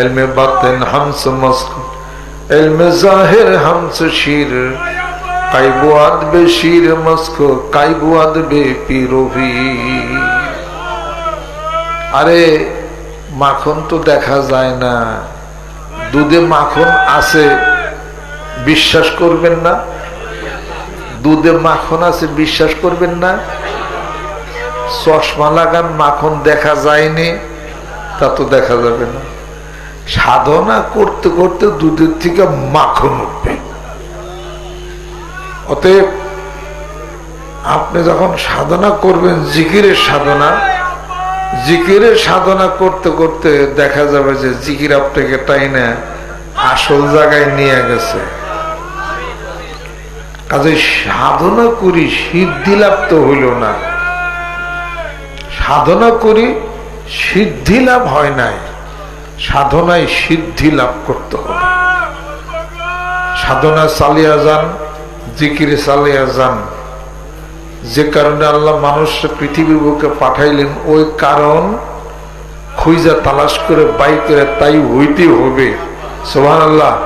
এলমে বাতেন হামস মস্ক, এলমে জাহের হামস শির কাইবুয়াদ বে শির মস্ক কাইবুয়াদ বে পিরোভি আরে, মাখন তো দেখা যায় না। দুধে মাখন আছে, বিশ্বাস করবেন না? দুধে মাখন আছে, বিশ্বাস করবেন না? চশমা লাগান, মাখন দেখা যায়নি, তা তো দেখা যাবে না। সাধনা করতে করতে দুধের থেকে মাখন উঠবে। অতএব আপনি যখন সাধনা করবেন, জিকিরের সাধনা জিকিরের সাধনা করতে করতে দেখা যাবে যে জিকির আপনাকে তাই না আসল জায়গায় নিয়ে গেছে। কাজে সাধনা করি সিদ্ধি লাভ তো হইল না। সাধনা করি, সিদ্ধি লাভ হয় নাই। সাধনায় সিদ্ধি লাভ করতে হবে। সাধনা চালিয়া যান, জিকিরে চালিয়া যান। যে কারণে আল্লাহ মানুষ পৃথিবীর বুকে পাঠাইলেন, ওই কারণ খুঁজা তালাশ করে বাইকের তাই হইতে হবে। সোহান আল্লাহ